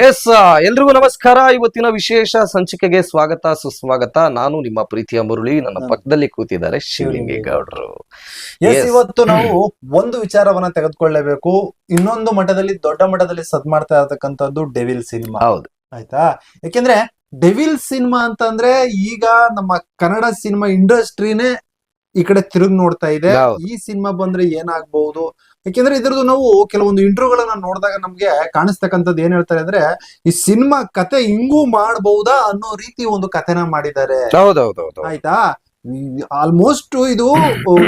S ಎಲ್ರಿಗೂ ನಮಸ್ಕಾರ. ಇವತ್ತಿನ ವಿಶೇಷ ಸಂಚಿಕೆಗೆ ಸ್ವಾಗತ ಸುಸ್ವಾಗತ. ನಾನು ನಿಮ್ಮ ಪ್ರೀತಿಯ ಮುರುಳಿ. ನನ್ನ ಪಕ್ಕದಲ್ಲಿ ಕೂತಿದ್ದಾರೆ ಶಿವಲಿಂಗೇಗೌಡರು. ಎಸ್ ಇವತ್ತು ನಾವು ಒಂದು ವಿಚಾರವನ್ನ ತೆಗೆದುಕೊಳ್ಳಬೇಕು. ಇನ್ನೊಂದು ಮಠದಲ್ಲಿ ದೊಡ್ಡ ಮಠದಲ್ಲಿ ಸದ್ ಮಾಡ್ತಾ ಇರತಕ್ಕಂಥದ್ದು ಡೆವಿಲ್ ಸಿನಿಮಾ. ಹೌದು. ಆಯ್ತಾ? ಯಾಕೆಂದ್ರೆ ಡೆವಿಲ್ ಸಿನಿಮಾ ಅಂತಂದ್ರೆ ಈಗ ನಮ್ಮ ಕನ್ನಡ ಸಿನಿಮಾ ಇಂಡಸ್ಟ್ರಿನೇ ಈ ಕಡೆ ತಿರುಗಿ ನೋಡ್ತಾ ಇದೆ. ಈ ಸಿನಿಮಾ ಬಂದ್ರೆ ಏನಾಗ್ಬಹುದು ಯಾಕೆಂದ್ರೆ ಇದ್ರದ್ದು ನಾವು ಕೆಲವೊಂದು ಇಂಟರ್ವ್ಯೂಗಳನ್ನ ನೋಡಿದಾಗ ನಮ್ಗೆ ಕಾಣಿಸ್ತಕ್ಕಂಥದ್ದು ಏನ್ ಹೇಳ್ತಾರೆ ಅಂದ್ರೆ ಈ ಸಿನಿಮಾ ಕತೆ ಹಿಂಗೂ ಮಾಡಬಹುದಾ ಅನ್ನೋ ರೀತಿ ಒಂದು ಕಥೆನ ಮಾಡಿದ್ದಾರೆ. ಹೌದೌದೌದು. ಆಯ್ತಾ? ಆಲ್ಮೋಸ್ಟ್ ಇದು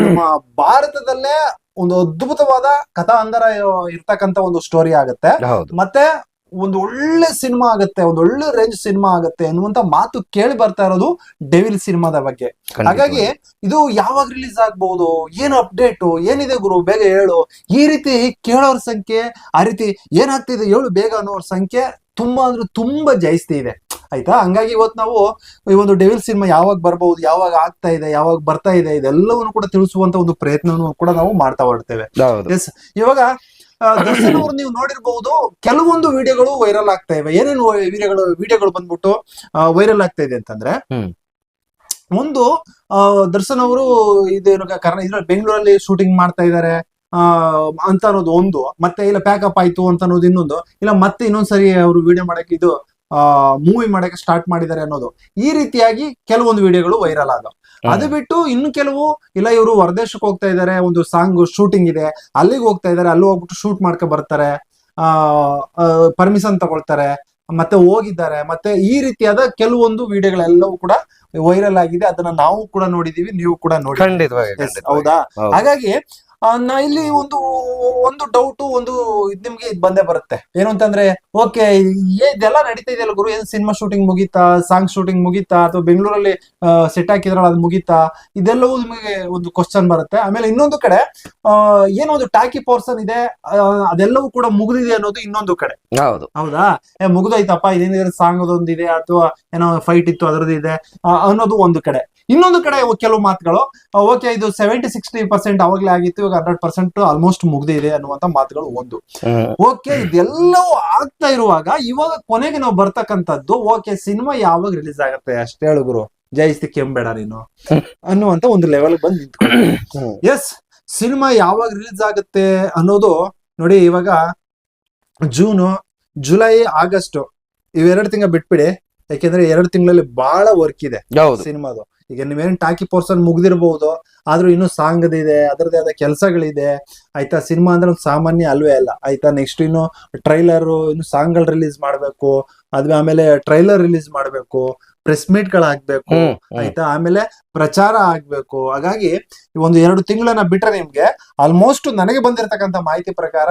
ನಮ್ಮ ಭಾರತದಲ್ಲೇ ಒಂದು ಅದ್ಭುತವಾದ ಕಥಾ ಅಂದರ ಇರ್ತಕ್ಕಂತ ಒಂದು ಸ್ಟೋರಿ ಆಗುತ್ತೆ. ಮತ್ತೆ ಒಂದು ಒಳ್ಳೆ ಸಿನಿಮಾ ಆಗುತ್ತೆ ಒಂದು ಒಳ್ಳೆ ರೇಂಜ್ ಸಿನಿಮಾ ಆಗುತ್ತೆ ಅನ್ನುವಂತ ಮಾತು ಕೇಳಿ ಬರ್ತಾ ಇರೋದು ಡೆವಿಲ್ ಸಿನಿಮಾದ ಬಗ್ಗೆ. ಹಾಗಾಗಿ ಇದು ಯಾವಾಗ ರಿಲೀಸ್ ಆಗ್ಬಹುದು ಏನು ಅಪ್ಡೇಟು ಏನಿದೆ ಗುರು ಬೇಗ ಹೇಳು. ಈ ರೀತಿ ಕೇಳೋರ್ ಸಂಖ್ಯೆ ಆ ರೀತಿ ಏನಾಗ್ತಿದೆ ಹೇಳು ಬೇಗ ಅನ್ನೋರ್ ಸಂಖ್ಯೆ ತುಂಬಾ ಅಂದ್ರೆ ತುಂಬಾ ಜಾಸ್ತಿ ಇದೆ. ಆಯ್ತಾ? ಹಂಗಾಗಿ ಇವತ್ತು ನಾವು ಈ ಒಂದು ಡೆವಿಲ್ ಸಿನಿಮಾ ಯಾವಾಗ ಬರಬಹುದು ಯಾವಾಗ ಆಗ್ತಾ ಇದೆ ಯಾವಾಗ ಬರ್ತಾ ಇದೆ ಇದೆಲ್ಲವನ್ನು ಕೂಡ ತಿಳಿಸುವಂತ ಒಂದು ಪ್ರಯತ್ನವನ್ನು ಕೂಡ ನಾವು ಮಾಡ್ತಾ ಹೊರಡ್ತೇವೆ. ಎಸ್ ಇವಾಗ ದರ್ಶನ್ ಅವರು ನೀವು ನೋಡಿರ್ಬಹುದು ಕೆಲವೊಂದು ವಿಡಿಯೋಗಳು ವೈರಲ್ ಆಗ್ತಾ ಇವೆ. ಏನೇನು ವಿಡಿಯೋಗಳು ವಿಡಿಯೋಗಳು ಬಂದ್ಬಿಟ್ಟು ವೈರಲ್ ಆಗ್ತಾ ಇದೆ ಅಂತಂದ್ರೆ. ಒಂದು ಆ, ದರ್ಶನ್ ಅವರು ಇದೇನು ಕಾರಣ ಇದ್ರಲ್ಲಿ ಬೆಂಗಳೂರಲ್ಲಿ ಶೂಟಿಂಗ್ ಮಾಡ್ತಾ ಇದ್ದಾರೆ ಅಂತ ಅನ್ನೋದು ಒಂದು. ಮತ್ತೆ ಇಲ್ಲ ಪ್ಯಾಕಪ್ ಆಯ್ತು ಅಂತ ಅನ್ನೋದು ಇನ್ನೊಂದು. ಇಲ್ಲ ಮತ್ತೆ ಇನ್ನೊಂದ್ಸರಿ ಅವರು ವಿಡಿಯೋ ಮಾಡಕ್ಕೆ ಇದು ಮೂವಿ ಮಾಡಕ್ಕೆ ಸ್ಟಾರ್ಟ್ ಮಾಡಿದ್ದಾರೆ ಅನ್ನೋದು. ಈ ರೀತಿಯಾಗಿ ಕೆಲವೊಂದು ವಿಡಿಯೋಗಳು ವೈರಲ್ ಆದವು. ಅದು ಬಿಟ್ಟು ಇನ್ನು ಕೆಲವು ಇಲ್ಲ ಇವರು ಹೊರದೇಶಕ್ಕೆ ಹೋಗ್ತಾ ಇದ್ದಾರೆ ಒಂದು ಸಾಂಗ್ ಶೂಟಿಂಗ್ ಇದೆ. ಅಲ್ಲಿಗೆ ಹೋಗ್ತಾ ಇದ್ದಾರೆ ಅಲ್ಲಿ ಹೋಗ್ಬಿಟ್ಟು ಶೂಟ್ ಮಾಡ್ಕೊ ಬರ್ತಾರೆ. ಆ ಪರ್ಮಿಷನ್ ತಗೊಳ್ತಾರೆ. ಮತ್ತೆ ಹೋಗಿದ್ದಾರೆ. ಮತ್ತೆ ಈ ರೀತಿಯಾದ ಕೆಲವೊಂದು ವಿಡಿಯೋಗಳೆಲ್ಲವೂ ಕೂಡ ವೈರಲ್ ಆಗಿದೆ. ಅದನ್ನ ನಾವು ಕೂಡ ನೋಡಿದೀವಿ ನೀವು ಕೂಡ ನೋಡಿ ಹೌದಾ. ಹಾಗಾಗಿ ನಾ ಇಲ್ಲಿ ಒಂದು ಒಂದು ಡೌಟ್ ಒಂದು ಇದ್ ನಿಮ್ಗೆ ಇದ್ ಬಂದೇ ಬರುತ್ತೆ. ಏನು ಅಂತಂದ್ರೆ ಓಕೆ ಇದೆಲ್ಲ ನಡೀತಾ ಇದೆಯಲ್ಲ ಗುರು? ಏನ್ ಸಿನಿಮಾ ಶೂಟಿಂಗ್ ಮುಗೀತಾ? ಸಾಂಗ್ ಶೂಟಿಂಗ್ ಮುಗೀತಾ? ಅಥವಾ ಬೆಂಗಳೂರಲ್ಲಿ ಸೆಟ್ ಹಾಕಿದ್ರಲ್ಲ ಅದು ಮುಗೀತಾ? ಇದೆಲ್ಲವೂ ನಿಮಗೆ ಒಂದು ಕ್ವಶನ್ ಬರುತ್ತೆ. ಆಮೇಲೆ ಇನ್ನೊಂದು ಕಡೆ ಏನೋ ಒಂದು ಟಾಕಿ ಪೋರ್ಸನ್ ಇದೆ ಅದೆಲ್ಲವೂ ಕೂಡ ಮುಗಿದಿದೆ ಅನ್ನೋದು ಇನ್ನೊಂದು ಕಡೆ. ಹೌದು. ಹೌದಾ? ಏ ಮುಗ್ದೋಯ್ತಪ್ಪ ಇದೇನಿದ್ರೆ ಸಾಂಗ್ ಅದೊಂದಿದೆ ಅಥವಾ ಏನೋ ಫೈಟ್ ಇತ್ತು ಅದರದ್ದು ಇದೆ ಅನ್ನೋದು ಒಂದು ಕಡೆ. ಇನ್ನೊಂದು ಕಡೆ ಕೆಲವು ಮಾತುಗಳು ಓಕೆ ಇದು ಸೆವೆಂಟಿ ಸಿಕ್ಸ್ಟಿ ಪರ್ಸೆಂಟ್ ಅವಾಗ್ಲೇ ಆಗಿತ್ತು. ಇವಾಗ ಹಂಡ್ರೆಡ್ ಪರ್ಸೆಂಟ್ ಆಲ್ಮೋಸ್ಟ್ ಮುಗ್ದಿದೆ ಅನ್ನುವಂತ ಮಾತುಗಳು ಒಂದು. ಓಕೆ ಇದೆಲ್ಲವೂ ಆಗ್ತಾ ಇರುವಾಗ ಇವಾಗ ಕೊನೆಗೆ ನಾವು ಬರ್ತಕ್ಕಂಥದ್ದು ಓಕೆ ಸಿನಿಮಾ ಯಾವಾಗ ರಿಲೀಸ್ ಆಗತ್ತೆ ಅಷ್ಟೇ ಹೇಳುಗುರು ಜಯಿಸ್ತಿ ಕೆಂಬೇಡ ನೀನು ಅನ್ನುವಂತ ಒಂದು ಲೆವೆಲ್ ಬಂದು ನಿಂತ್ಕೊಂಡು. ಎಸ್ ಸಿನಿಮಾ ಯಾವಾಗ ರಿಲೀಸ್ ಆಗುತ್ತೆ ಅನ್ನೋದು ನೋಡಿ ಇವಾಗ ಜೂನು ಜುಲೈ ಆಗಸ್ಟ್ ಇವೆರಡು ತಿಂಗಳ ಬಿಟ್ಬಿಡಿ. ಯಾಕೆಂದ್ರೆ ಎರಡು ತಿಂಗಳಲ್ಲಿ ಬಹಳ ವರ್ಕ್ ಇದೆ ಸಿನಿಮಾದು. ಈಗ ನೀವೇನ್ ಟಾಕಿ ಪೋರ್ಸನ್ ಮುಗ್ದಿರ್ಬಹುದು ಆದ್ರೂ ಇನ್ನು ಸಾಂಗ್ ಇದೆ ಅದರದೇ ಆದ ಕೆಲಸಗಳಿದೆ ಆಯ್ತಾ? ಸಿನಿಮಾ ಅಂದ್ರೆ ಒಂದು ಸಾಮಾನ್ಯ ಅಲ್ವೇ ಅಲ್ಲ. ಆಯ್ತಾ? ನೆಕ್ಸ್ಟ್ ಇನ್ನು ಟ್ರೈಲರ್ ಇನ್ನು ಸಾಂಗ್ಗಳು ರಿಲೀಸ್ ಮಾಡ್ಬೇಕು ಅದ್ ಆಮೇಲೆ ಟ್ರೈಲರ್ ರಿಲೀಸ್ ಮಾಡ್ಬೇಕು ಪ್ರೆಸ್ ಮೀಟ್ಗಳು ಆಗ್ಬೇಕು. ಆಯ್ತಾ? ಆಮೇಲೆ ಪ್ರಚಾರ ಆಗ್ಬೇಕು. ಹಾಗಾಗಿ ಒಂದು ಎರಡು ತಿಂಗಳನ್ನ ಬಿಟ್ರೆ ನಿಮ್ಗೆ ಆಲ್ಮೋಸ್ಟ್ ನನಗೆ ಬಂದಿರತಕ್ಕಂತ ಮಾಹಿತಿ ಪ್ರಕಾರ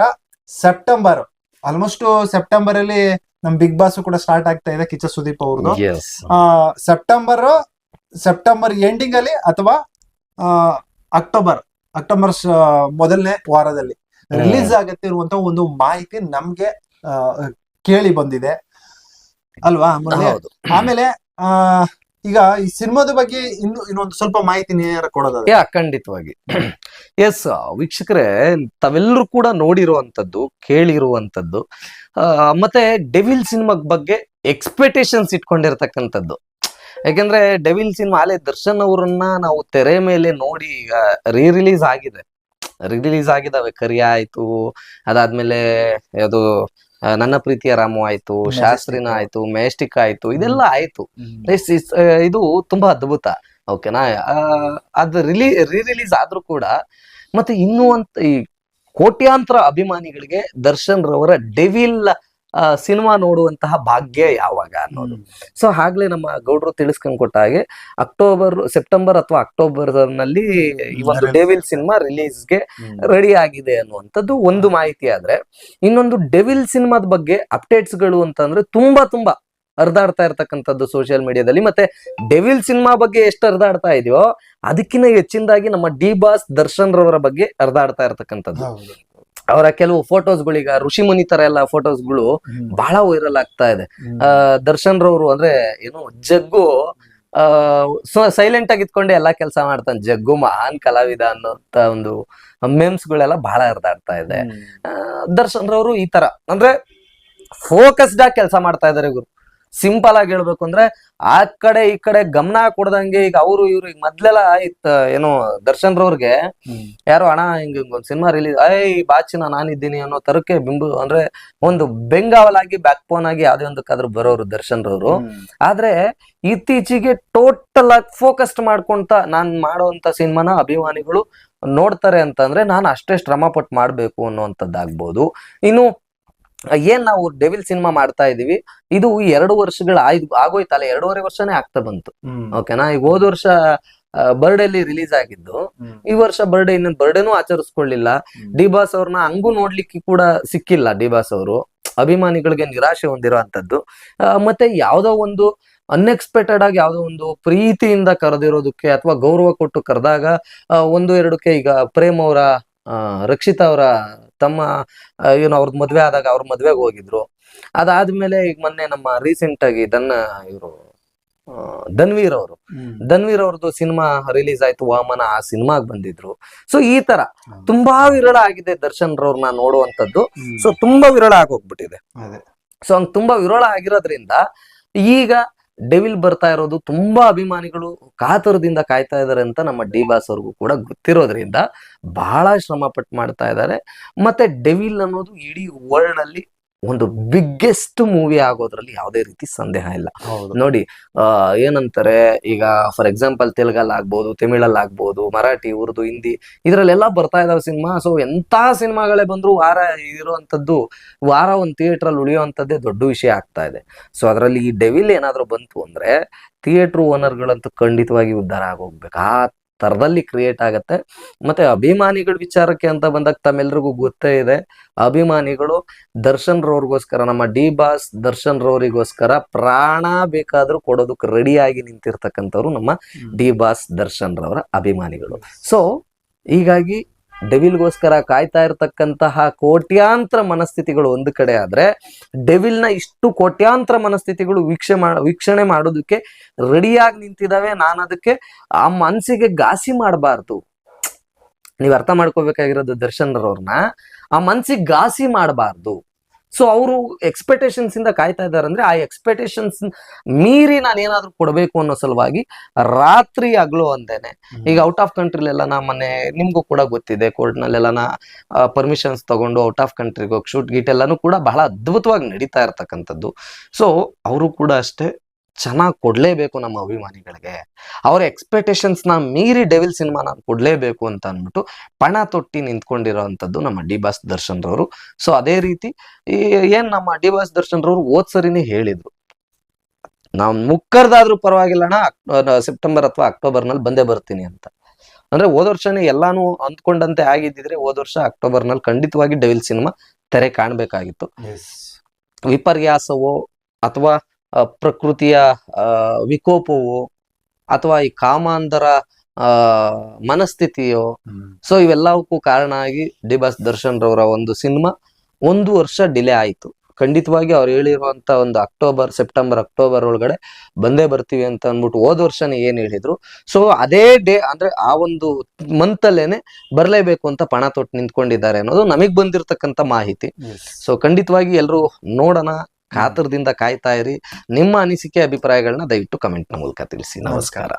ಸೆಪ್ಟೆಂಬರ್ ಆಲ್ಮೋಸ್ಟ್ ಸೆಪ್ಟೆಂಬರ್ ಅಲ್ಲಿ ನಮ್ ಬಿಗ್ ಬಾಸ್ ಕೂಡ ಸ್ಟಾರ್ಟ್ ಆಗ್ತಾ ಇದೆ ಕಿಚ್ಚ ಸುದೀಪ್ ಅವ್ರದ್ದು ಸೆಪ್ಟೆಂಬರ್ ಸೆಪ್ಟೆಂಬರ್ ಎಂಡಿಂಗ್ ಅಲ್ಲಿ ಅಥವಾ ಅಕ್ಟೋಬರ್ ಅಕ್ಟೋಬರ್ ಮೊದಲನೇ ವಾರದಲ್ಲಿ. ರಿಲೀಸ್ ಆಗತ್ತೆ ಇರುವಂತ ಒಂದು ಮಾಹಿತಿ ನಮ್ಗೆ ಕೇಳಿ ಬಂದಿದೆ. ಅಲ್ವಾ ಆಮೇಲೆ ಆಮೇಲೆ ಆ ಈಗ ಈ ಸಿನಿಮಾದ ಬಗ್ಗೆ ಇನ್ನು ಇನ್ನೊಂದು ಸ್ವಲ್ಪ ಮಾಹಿತಿ ನೇರ ಕೊಡೋದಾದ್ರೆ? ಯಾ, ಖಂಡಿತವಾಗಿ. ಎಸ್ ವೀಕ್ಷಕರೇ, ತಾವೆಲ್ಲರೂ ಕೂಡ ನೋಡಿರುವಂತದ್ದು ಕೇಳಿರುವಂತದ್ದು ಮತ್ತೆ ಡೆವಿಲ್ ಸಿನಿಮಾ ಬಗ್ಗೆ ಎಕ್ಸ್ಪೆಕ್ಟೇಷನ್ಸ್ ಇಟ್ಕೊಂಡಿರ್ತಕ್ಕಂಥದ್ದು. ಯಾಕೆಂದ್ರೆ ಡೆವಿಲ್ ಸಿನಿಮಾ ಅಲೆ ದರ್ಶನ್ ಅವರನ್ನ ನಾವು ತೆರೆ ಮೇಲೆ ನೋಡಿ ಈಗ ರೀ ರಿಲೀಸ್ ಆಗಿದೆ. ರೀ ರಿಲೀಸ್ ಆಗಿದಾವೆ ಕರಿಯ ಆಯ್ತು, ಅದಾದ್ಮೇಲೆ ಅದು ನನ್ನ ಪ್ರೀತಿಯ ರಾಮು ಆಯ್ತು. ಶಾಸ್ತ್ರಿನ ಆಯ್ತು. ಮೆಸ್ಟಿಕ್ ಆಯ್ತು ಇದೆಲ್ಲ ಆಯ್ತು. ಇದು ತುಂಬಾ ಅದ್ಭುತ. ಓಕೆನಾ ಅದು ರಿಲೀ ರೀ ರಿಲೀಸ್ ಆದ್ರೂ ಕೂಡ ಮತ್ತೆ ಇನ್ನೂ ಅಂತ ಈ ಕೋಟ್ಯಾಂತರ ಅಭಿಮಾನಿಗಳಿಗೆ ದರ್ಶನ್ ರವರ ಡೆವಿಲ್ ಸಿನಿಮಾ ನೋಡುವಂತಹ ಭಾಗ್ಯ ಯಾವಾಗ ಅನ್ನೋದು. ಸೊ ಆಗ್ಲೇ ನಮ್ಮ ಗೌಡ್ರು ತಿಳಿಸ್ಕೊಂಡ್ ಕೊಟ್ಟ ಹಾಗೆ ಅಕ್ಟೋಬರ್ ಸೆಪ್ಟೆಂಬರ್ ಅಥವಾ ಅಕ್ಟೋಬರ್ನಲ್ಲಿ ಈ ಒಂದು. ಡೆವಿಲ್ ಸಿನಿಮಾ ರಿಲೀಸ್ಗೆ ರೆಡಿ ಆಗಿದೆ ಅನ್ನುವಂಥದ್ದು ಒಂದು ಮಾಹಿತಿ ಆದ್ರೆ ಇನ್ನೊಂದು ಡೆವಿಲ್ ಸಿನಿಮಾದ ಬಗ್ಗೆ ಅಪ್ಡೇಟ್ಸ್ಗಳು ಅಂತಂದ್ರೆ ತುಂಬಾ ತುಂಬಾ ಹರಿದಾಡ್ತಾ ಇರ್ತಕ್ಕಂಥದ್ದು ಸೋಷಿಯಲ್ ಮೀಡಿಯಾದಲ್ಲಿ ಮತ್ತೆ ಡೆವಿಲ್ ಸಿನಿಮಾ ಬಗ್ಗೆ ಎಷ್ಟು ಹರಿದಾಡ್ತಾ ಇದೆಯೋ ಅದಕ್ಕಿಂತ ಹೆಚ್ಚಿನದಾಗಿ ನಮ್ಮ ಡಿ ಬಾಸ್ ದರ್ಶನ್ ರವರ ಬಗ್ಗೆ ಹರಿದಾಡ್ತಾ ಇರ್ತಕ್ಕಂಥದ್ದು. ಅವರ ಕೆಲವು ಫೋಟೋಸ್ಗಳೀಗ ಋಷಿ ಮುನಿ ತರ ಎಲ್ಲ ಫೋಟೋಸ್ಗಳು. ಬಹಳ ವೈರಲ್ ಆಗ್ತಾ ಇದೆ. ದರ್ಶನ್ ರವರು ಅಂದ್ರೆ ಏನು ಜಗ್ಗು ಆ ಸೈಲೆಂಟ್ ಆಗಿ ಇದ್ಕೊಂಡೆ ಎಲ್ಲಾ ಕೆಲಸ ಮಾಡ್ತಾನೆ. ಜಗ್ಗು ಮಹಾನ್ ಕಲಾವಿದ ಅನ್ನೋಂತ ಒಂದು ಮೆಮ್ಸ್ ಗಳೆಲ್ಲ ಬಹಳ ಹರಿದಾಡ್ತಾ ಇದೆ. ಆ, ದರ್ಶನ್ ರವರು ಈ ತರ. ಅಂದ್ರೆ ಫೋಕಸ್ಡ್ ಆಗಿ ಕೆಲಸ ಮಾಡ್ತಾ ಇದಾರೆ ಗುರು. ಸಿಂಪಲ್ ಆಗಿ ಹೇಳ್ಬೇಕು ಅಂದ್ರೆ ಆ ಕಡೆ ಈ ಕಡೆ ಗಮನ ಕೊಡ್ದಂಗೆ ಈಗ ಅವರು ಇವ್ರು ಈಗ ಮೊದ್ಲೆಲ್ಲ ಇತ್ತ ಏನು ದರ್ಶನ್ ರವ್ರಿಗೆ ಯಾರು ಅಣ್ಣ ಹಿಂಗ ಒಂದ್ ಸಿನಿಮಾ ರಿಲೀಸ್ ಐ ಬಾಚಿನ ನಾನಿದ್ದೀನಿ ಅನ್ನೋ ತರಕ್ಕೆ ಬಿಂಬು ಅಂದ್ರೆ ಒಂದು ಬೆಂಗಾವಲಾಗಿ ಬ್ಯಾಕ್ ಬೋನ್ ಆಗಿ ಯಾವ್ದೇ ಒಂದು ಕದ್ರ ಬರೋರು ದರ್ಶನ್ ರವರು ಆದ್ರೆ ಇತ್ತೀಚೆಗೆ ಟೋಟಲ್ ಆಗಿ ಫೋಕಸ್ಡ್ ಮಾಡ್ಕೊಂತ ನಾನ್ ಮಾಡುವಂತ ಸಿನಿಮಾನ ಅಭಿಮಾನಿಗಳು ನೋಡ್ತಾರೆ ಅಂತಂದ್ರೆ ನಾನು ಅಷ್ಟೇ ಶ್ರಮ ಪಟ್ಟು ಮಾಡ್ಬೇಕು ಅನ್ನೋಂಥದ್ದಾಗ್ಬೋದು. ಇನ್ನು ಏನ್ ನಾವು ಡೆವಿಲ್ ಸಿನಿಮಾ ಮಾಡ್ತಾ ಇದೀವಿ? ಇದು ಎರಡು ವರ್ಷಗಳ ಆಯ್ದು ಆಗೋಯ್ತಲ್ಲ ಎರಡೂವರೆ ವರ್ಷನೇ ಆಗ್ತಾ ಬಂತು. ಓಕೆನಾ ಈಗ ಹೋದ ವರ್ಷ ಬರ್ಡೇಲಿ ರಿಲೀಸ್ ಆಗಿದ್ದು. ಈ ವರ್ಷ ಬರ್ಡೇ ಇನ್ನೊಂದು ಬರ್ಡೇನೂ ಆಚರಿಸ್ಕೊಳ್ಳಿಲ್ಲ. ಡಿ ಬಾಸ್ ಅವ್ರನ್ನ ಹಂಗೂ ನೋಡ್ಲಿಕ್ಕೆ ಕೂಡ ಸಿಕ್ಕಿಲ್ಲ ಡಿ ಬಾಸ್ ಅವರು. ಅಭಿಮಾನಿಗಳಿಗೆ ನಿರಾಶೆ ಹೊಂದಿರುವಂತದ್ದು ಮತ್ತೆ ಯಾವ್ದೋ ಒಂದು ಅನ್ಎಕ್ಸ್ಪೆಕ್ಟೆಡ್ ಆಗಿ ಯಾವ್ದೋ ಒಂದು ಪ್ರೀತಿಯಿಂದ ಕರೆದಿರೋದಕ್ಕೆ ಅಥವಾ ಗೌರವ ಕೊಟ್ಟು ಕರೆದಾಗ ಒಂದು ಎರಡಕ್ಕೆ ಈಗ ಪ್ರೇಮ್ ಅವರ ರಕ್ಷಿತಾ ಅವರ ತಮ್ಮ ಏನು ಅವ್ರದ್ ಮದ್ವೆ ಆದಾಗ ಅವ್ರ ಮದ್ವೆಗೆ ಹೋಗಿದ್ರು. ಅದಾದ್ಮೇಲೆ ಈಗ ಮೊನ್ನೆ ನಮ್ಮ ರೀಸೆಂಟ್ ಆಗಿ ದನ್ನ ಇವರು ಧನ್ವೀರ್ ಅವರು. ಧನ್ವೀರ್ ಅವ್ರದ್ದು ಸಿನಿಮಾ ರಿಲೀಸ್ ಆಯ್ತು ವಾಮನ ಆ ಸಿನಿಮಾಗ್ ಬಂದಿದ್ರು. ಸೊ ಈ ತರ ತುಂಬಾ ವಿರಳ ಆಗಿದೆ ದರ್ಶನ್ ರವ್ರನ್ನ ನೋಡುವಂತದ್ದು ಸೊ ತುಂಬಾ ವಿರಳ ಆಗೋಗ್ಬಿಟ್ಟಿದೆ. ಸೊ ಹಂಗ್ ತುಂಬಾ ವಿರಳ ಆಗಿರೋದ್ರಿಂದ ಈಗ ಡೆವಿಲ್ ಬರ್ತಾ ಇರೋದು ತುಂಬಾ ಅಭಿಮಾನಿಗಳು ಕಾತರದಿಂದ ಕಾಯ್ತಾ ಇದ್ದಾರೆ ಅಂತ ನಮ್ಮ ಡಿ ಬಾಸ್ ಅವ್ರಿಗೂ ಕೂಡ ಗೊತ್ತಿರೋದ್ರಿಂದ ಬಹಳ ಶ್ರಮ ಪಟ್ಟು ಮಾಡ್ತಾ ಇದ್ದಾರೆ. ಮತ್ತೆ ಡೆವಿಲ್ ಅನ್ನೋದು ಇಡೀ ವರ್ಲ್ಡ್ ಅಲ್ಲಿ ಒಂದು ಬಿಗ್ಗೆಸ್ಟ್ ಮೂವಿ ಆಗೋದ್ರಲ್ಲಿ ಯಾವುದೇ ರೀತಿ ಸಂದೇಹ ಇಲ್ಲ. ನೋಡಿ ಏನಂತಾರೆ ಈಗ ಫಾರ್ ಎಕ್ಸಾಂಪಲ್ ತೆಲುಗಲ್ಲಿ ಆಗ್ಬೋದು ತಮಿಳಲ್ಲಿ ಆಗ್ಬೋದು ಮರಾಠಿ ಉರ್ದು ಹಿಂದಿ ಇದ್ರಲ್ಲೆಲ್ಲ ಬರ್ತಾ ಇದಾವೆ ಸಿನಿಮಾ. ಸೊ ಎಂತ ಸಿನಿಮಾಗಳೇ ಬಂದ್ರು ವಾರ ಇರುವಂತದ್ದು ವಾರ ಒಂದು ಥಿಯೇಟರ್ ಅಲ್ಲಿ ಉಳಿಯುವಂತದ್ದೇ ದೊಡ್ಡ ವಿಷಯ ಆಗ್ತಾ ಇದೆ. ಸೊ ಅದರಲ್ಲಿ ಈ ಡೆವಿಲ್ ಏನಾದ್ರು ಬಂತು ಅಂದ್ರೆ ಥಿಯೇಟರ್ ಓನರ್ಗಳಂತೂ ಖಂಡಿತವಾಗಿ ಉದ್ಧಾರ ಆಗೋಗ್ಬೇಕು. ಆ ತರದಲ್ಲಿ ಕ್ರಿಯೇಟ್ ಆಗತ್ತೆ. ಮತ್ತೆ ಅಭಿಮಾನಿಗಳ ವಿಚಾರಕ್ಕೆ ಅಂತ ಬಂದಾಗ ತಮ್ಮೆಲ್ರಿಗೂ ಗೊತ್ತೇ ಇದೆ. ಅಭಿಮಾನಿಗಳು ದರ್ಶನ್ ರವ್ರಿಗೋಸ್ಕರ ನಮ್ಮ ಡಿ ಬಾಸ್ ದರ್ಶನ್ ರವರಿಗೋಸ್ಕರ ಪ್ರಾಣ ಬೇಕಾದ್ರೂ ಕೊಡೋದಕ್ಕೆ ರೆಡಿಯಾಗಿ ನಿಂತಿರ್ತಕ್ಕಂಥವ್ರು ನಮ್ಮ ಡಿ ಬಾಸ್ ದರ್ಶನ್ ರವರ ಅಭಿಮಾನಿಗಳು. ಸೊ ಹೀಗಾಗಿ ಡೆವಿಲ್ಗೋಸ್ಕರ ಕಾಯ್ತಾ ಇರತಕ್ಕಂತಹ ಕೋಟ್ಯಾಂತರ ಮನಸ್ಥಿತಿಗಳು ಒಂದು ಕಡೆ ಆದ್ರೆ ಡೆವಿಲ್ನ ಇಷ್ಟು ಕೋಟ್ಯಾಂತರ ಮನಸ್ಥಿತಿಗಳು ವೀಕ್ಷೆ ಮಾಡ ವೀಕ್ಷಣೆ ಮಾಡೋದಕ್ಕೆ ರೆಡಿಯಾಗಿ ನಿಂತಿದಾವೆ. ನಾನು ಅದಕ್ಕೆ ಆ ಮನಸ್ಸಿಗೆ ಘಾಸಿ ಮಾಡಬಾರ್ದು. ನೀವು ಅರ್ಥ ಮಾಡ್ಕೋಬೇಕಾಗಿರೋದು ದರ್ಶನ್ ರವ್ರನ್ನ ಆ ಮನ್ಸಿಗೆ ಘಾಸಿ ಮಾಡಬಾರ್ದು. ಸೊ ಅವರು ಎಕ್ಸ್ಪೆಕ್ಟೇಷನ್ಸ್ ಇಂದ ಕಾಯ್ತಾ ಇದ್ದಾರೆ ಅಂದ್ರೆ ಆ ಎಕ್ಸ್ಪೆಕ್ಟೇಷನ್ಸ್ ಮೀರಿ ನಾನು ಏನಾದ್ರೂ ಕೊಡಬೇಕು ಅನ್ನೋ ಸಲುವಾಗಿ ರಾತ್ರಿ ಹಗ್ಲು ಅಂದೇನೆ ಈಗ ಔಟ್ ಆಫ್ ಕಂಟ್ರಿಲೆಲ್ಲ ನಾ ಮೊನ್ನೆ ನಿಮ್ಗೂ ಕೂಡ ಗೊತ್ತಿದೆ ಕೋರ್ಟ್ ನಲ್ಲೆಲ್ಲ ನಾ ಪರ್ಮಿಷನ್ಸ್ ತಗೊಂಡು ಔಟ್ ಆಫ್ ಕಂಟ್ರಿಗೆ ಹೋಗಿ ಶೂಟ್ ಗೀಟ್ ಎಲ್ಲಾನು ಕೂಡ ಬಹಳ ಅದ್ಭುತವಾಗಿ ನಡೀತಾ ಇರ್ತಕ್ಕಂಥದ್ದು. ಸೊ ಅವರು ಕೂಡ ಅಷ್ಟೇ ಚೆನ್ನಾಗಿ ಕೊಡ್ಲೇಬೇಕು ನಮ್ಮ ಅಭಿಮಾನಿಗಳಿಗೆ. ಅವ್ರ ಎಕ್ಸ್ಪೆಕ್ಟೇಷನ್ಸ್ನ ಮೀರಿ ಡೆವಿಲ್ ಸಿನಿಮಾ ನಾನು ಕೊಡ್ಲೇಬೇಕು ಅಂತ ಅಂದ್ಬಿಟ್ಟು ಪಣ ತೊಟ್ಟಿ ನಿಂತ್ಕೊಂಡಿರೋವಂಥದ್ದು ನಮ್ಮ ಡಿ ಬಾಸ್ ದರ್ಶನ್ ರವರು ಸೊ ಅದೇ ರೀತಿ ಏನ್ ನಮ್ಮ ಡಿ ಬಾಸ್ ದರ್ಶನ್ ರವರು ಓದ್ ಸರಿನೇ ಹೇಳಿದ್ರು. ನಾವು ಮುಕ್ಕರ್ದಾದ್ರೂ ಪರವಾಗಿಲ್ಲ ಅಣ್ಣ ಅಕ್- ಸೆಪ್ಟೆಂಬರ್ ಅಥವಾ ಅಕ್ಟೋಬರ್ನಲ್ಲಿ ಬಂದೇ ಬರ್ತೀನಿ ಅಂತ. ಅಂದ್ರೆ ಹೋದ ವರ್ಷನೇ ಎಲ್ಲಾನು ಅಂದ್ಕೊಂಡಂತೆ ಆಗಿದ್ದಿದ್ರೆ ಹೋದ ವರ್ಷ ಅಕ್ಟೋಬರ್ನಲ್ಲಿ ಖಂಡಿತವಾಗಿ ಡೆವಿಲ್ ಸಿನಿಮಾ ತೆರೆ ಕಾಣ್ಬೇಕಾಗಿತ್ತು. ವಿಪರ್ಯಾಸವೋ ಅಥವಾ ಪ್ರಕೃತಿಯ ವಿಕೋಪವು ವಿಕೋಪವೋ ಅಥವಾ ಈ ಕಾಮಾಂಧರ ಆ ಮನಸ್ಥಿತಿಯೋ ಸೊ ಇವೆಲ್ಲವಕ್ಕೂ ಕಾರಣ ಆಗಿ ಡಿ ಬಾಸ್ ದರ್ಶನ್ ರವರ ಒಂದು ಸಿನಿಮಾ ಒಂದು ವರ್ಷ ಡಿಲೇ ಆಯಿತು. ಖಂಡಿತವಾಗಿ ಅವ್ರು ಹೇಳಿರುವಂತ ಒಂದು ಅಕ್ಟೋಬರ್ ಸೆಪ್ಟೆಂಬರ್ ಅಕ್ಟೋಬರ್ ಒಳಗಡೆ ಬಂದೇ ಬರ್ತೀವಿ ಅಂತ ಅಂದ್ಬಿಟ್ಟು ಹೋದ ವರ್ಷನೇ ಏನ್ ಹೇಳಿದ್ರು. ಸೊ ಅದೇ ಡೇ ಅಂದ್ರೆ ಆ ಒಂದು ಮಂತ್ ಅಲ್ಲೇನೆ ಬರ್ಲೇಬೇಕು ಅಂತ ಪಣ ತೊಟ್ಟು ನಿಂತ್ಕೊಂಡಿದ್ದಾರೆ ಅನ್ನೋದು ನಮಗ್ ಬಂದಿರತಕ್ಕಂತ ಮಾಹಿತಿ. ಸೊ ಖಂಡಿತವಾಗಿ ಎಲ್ಲರೂ ನೋಡೋಣ ಕಾತರದಿಂದ ಕಾಯ್ತಾ ಇರಿ. ನಿಮ್ಮ ಅನಿಸಿಕೆ ಅಭಿಪ್ರಾಯಗಳನ್ನ ದಯವಿಟ್ಟು ಕಮೆಂಟ್ ಮೂಲಕ ತಿಳಿಸಿ. ನಮಸ್ಕಾರ.